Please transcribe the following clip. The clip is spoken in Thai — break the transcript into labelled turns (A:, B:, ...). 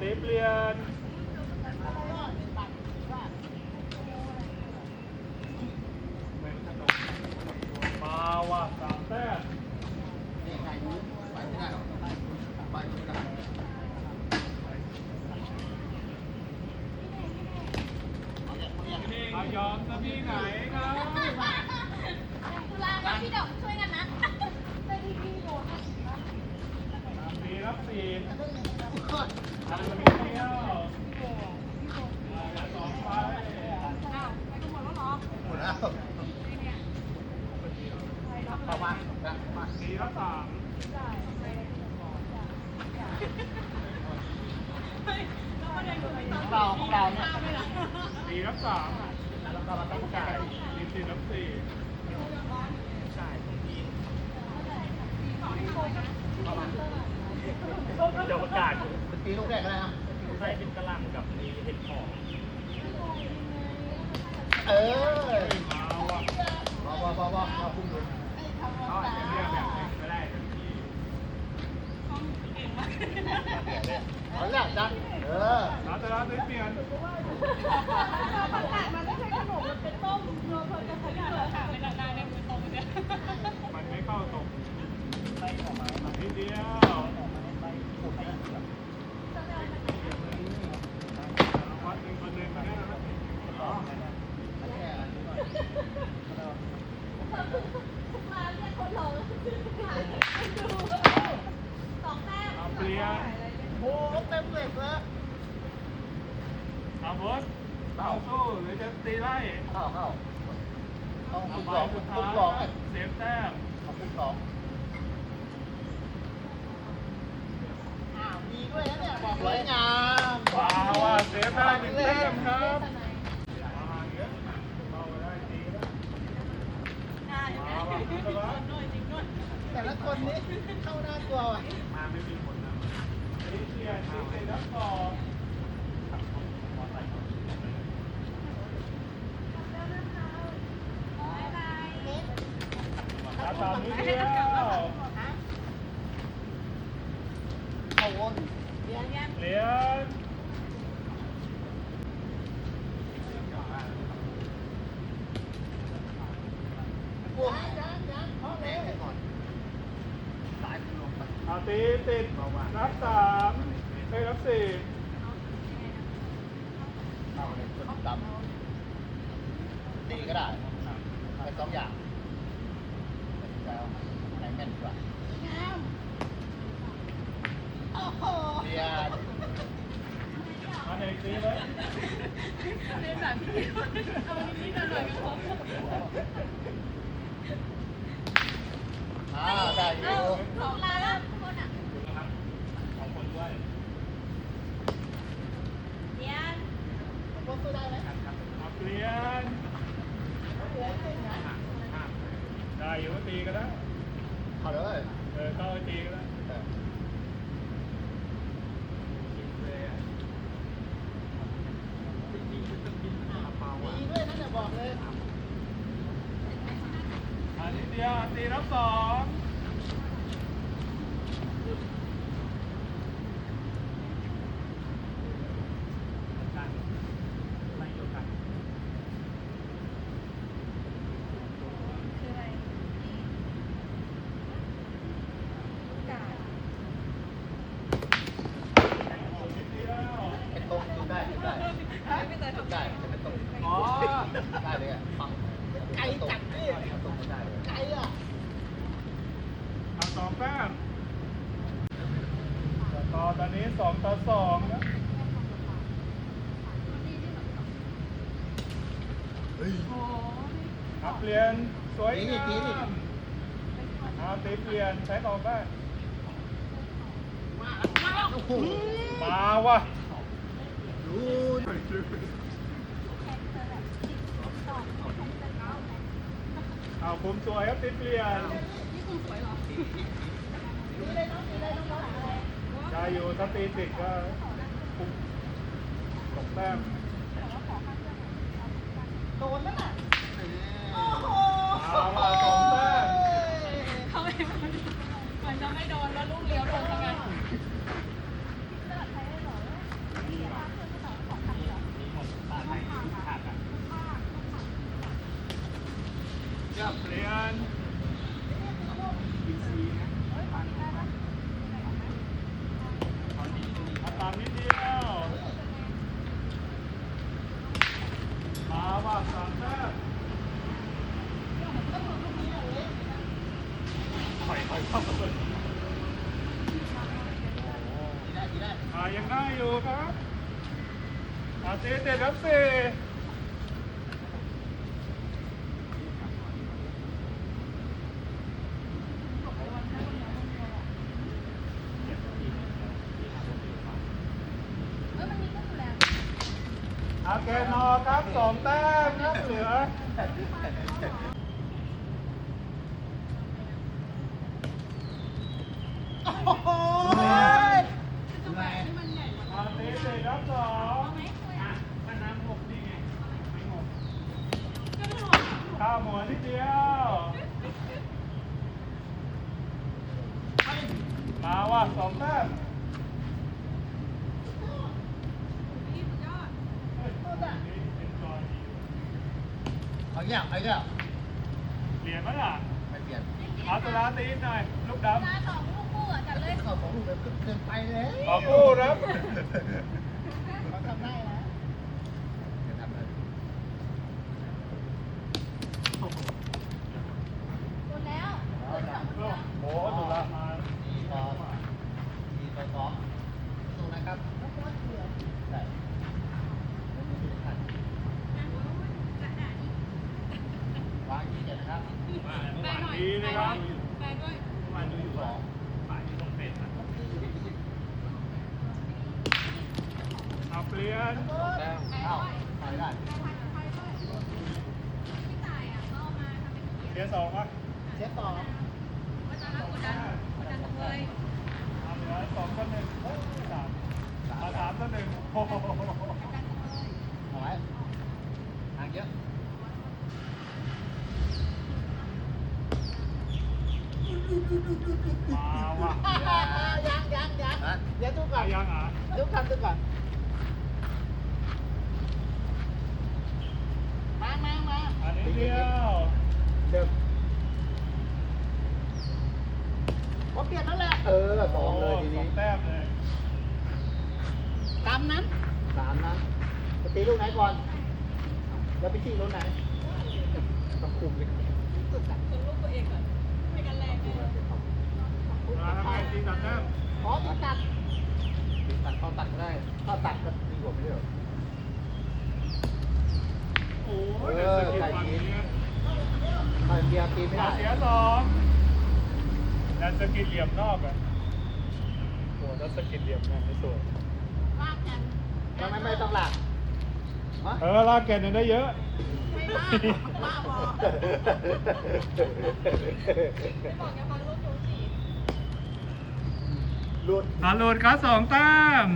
A: ตีเปลี่ยนมาว่ะสามแต้ม
B: นี่ไงไปไม่ได้หรอกไปไม่ได้
A: อายอมจะมีไหนครับ
C: ตุลากับพี่ดอกช่วยกันนะเป็นที่พี่โดน
A: สี่รับสี่ทำมันเที่ยวสองไป
B: หมดแล้วประมาณนะมา
A: สี่รับสาม
B: ของเราของเราเนี่ย
A: สี่รับสาม
B: เราก็มาต้องจ่าย
A: สี่สี่รับสี่
D: เดี๋ยวประกาศ
B: เป็นปีลูกแรกก็ได้นะ
D: ใส่เป็นกระหล่ำกับมีเห็ดหอม
B: เออ
A: มาว่ะ
B: บอบอบอบอมาพุ่งดู
A: เขาอาจจะเรียกแบบนี้ก็ได้ทันที
B: เอาละจ้ะเออ
A: รัตนาได้เปลี่ยน
C: ประกาศมันไม่ใช่ขนมมันเป็นต้มเนื้อเพลินจะขยันเลยค่ะไม่ได้เนี่ยมือตรงเนี่ย
A: มันไม่เข้าตกนิดเดียววัดหนึ่งคนหนึ่งมาได้แล้วนะ
C: มาเรียก
A: เอาเปลี่ยน
B: โอ้เต็มเหล็กเลย
A: เอาบดเอาสู้หรือจะตีไล่
B: เข้าเข้าต้อง
A: คุณ
B: สอง
A: สุ
B: พุ่
A: ด
B: ง
A: ท้าย
B: สอง
A: เซฟแต้ม
B: เอาพุ่งสองอ้าว ดีด้วยนะเนี่ยบอกสวยงาม
A: วาวว่าเซฟได้หนึ่งแต้มครับมายเปได้ดีแล้วมครับ
B: แต่ละคนนี้เข้าหน้ากลัวว่ะ
A: มาไม่มีผลนะตีเปลี่ยนตีเปลี่ยนรับต่อเอาตามนี้เดียว
B: เข้าวน
A: เหรียญ
B: บวกยังยังห้องแรกก่อนสายลงไป
A: เอาตีติดรับสามเฮ้ยรับสี่
B: เข้าเลยคนดำตีก็ได้ไปสองอย่างแล้วไหนแม่นกว่า โอ้โหเรียน
A: มาเด็กตีเลย
E: เรียนแบบพี่เอาวันนี้หน่อยก็พอ
B: อ่าได้อยู่
C: ถูกาละทุกคนอะ
A: ของคนด้วย
C: เรียน
B: พวกตัวได้ไหม
A: ครับเรียนได้อยู่ตีก็ได้
B: เอาเลย
A: เออเข้ตีก็ได้
B: ด้วยนะเนี่ยบอกเลย
A: อันนี้เดียวตีรับสอง
B: เป็นตรงดูได้ดูได้ดูได้จะเป็นตรง
A: อ๋อ
B: ได้เลยอะฟังไกลจัดนี่ตรง ได้เลยไกลอะ
A: เอาสองแต้มต่อตอนนี้สองต่อสองนะ
B: เฮ้ย
A: เอาเปลี่ยนสวย
B: ตีนี่
A: งา
B: ตีนี่
A: มเอาตีเปลี่ยนใช้ออกได้
B: โอ้โห
A: มาว่ะ
B: ดู
A: เอาคุมตัวครับตีเปลี่ยนได้อยู่ถ้าตีติดก็คุมตกแต้ม
B: โดนนั่นน่ะโอ้โห
A: เอาว่ะสองแต้ม
C: เขาไม่มันจะไม่โดนแล้วลูกเลี้ยวโดนทำไง ถอยถอย
A: เข้า
B: ประตู
A: อ่ายังได้อยู่ครับอาเจเจ็ดครั อาเกนอครับสองแต้มครับเหลือ
B: โอ้โหดูไง
A: อาตีเจ็ดครับสองอะถ้าน้ำหกนี่ไงไม่หกข้าวหมูนิดเดียว มาว่ะสองแต้ม
B: เอาเงี้ยเอาเงี้ย
A: เหรียญมั้ยล่ะ
B: ไม่เปลี่ยน
A: เอาตัวลาตีนหน่อยลูกดำ
C: สองลูกคู่อะจัดเลย
B: เข้าสองลูกเลยเกินไปเลย
A: ขอกู้ครับ
B: เขาทำได้นะเดี๋ยวทำเลย
C: คนแล้ว
B: เอาละ
A: โอ้ตุลามา
B: ดีต่อดีต่อสองสู้นะครับได้วางยี่เจ็ดนะครับ
C: แปลหน่อย
A: ดีนะครับ
C: แปลด้วย
D: มาดูอยู่ว่าฝ่ายที่ต้องเป็นนะ
A: เอาเปลี่ยน
B: แล้วเอ้าไปได้
C: พี่ตายอะก็เอามาทำเป็นเขียน
A: เปลี่ยนสองวะ
B: เช็ดต่อ
C: ว่าจะรับกดดันกดดันจังเลย
A: เอาเหลือสองก็หนึ่งเฮ้ยสามมาสามก็หนึ่งโอ้โห
B: เอาไว้ทางเยอะ
A: มาว่ะ
B: ยังยังยังเดี๋ ยวดูก่อ
A: อานยังอะ
B: ดูก่อนดูก่อนมามามา
A: อันนี้เดียว
B: เดิมผมเปลี่ยนแล้วแหละเออสองเลยที
A: สอ
B: นี้
A: งแต้มเลย
B: ตามนั้นสามนั้นจะตีลูกไหนก่อน แล้วไปที่ลูกไหนต้องคุมเลย
C: คนลูกตัวเองก่อนให้กันแรงเลย
A: มาทำไงตีตัดแต้ม
B: ขอที่ตัดตัดเขาตัดก็ได้ ถ้าตัดก็ดีกว่าไม่ใช่เหรอ
A: โอ้ยเดี๋ยวสกิลฝั่งนี้
B: ถ้าเดียวตีไม่ได้
A: เสียสองแล้วสกิลเหลี่ยมนอกอะโอ้แล้วสกิลเหลี่ยมนอกไม่สวย
C: ลากกัน
B: ทำไมไม่ต้องหลักฮะ
A: เออลากแกนเนี่ยได้เยอะ
C: ไม่ลากบ้าบอไม่บอกอย่าฟังลูกหนูสิ
B: หลุด
A: อาโหลดครับสองแต้ม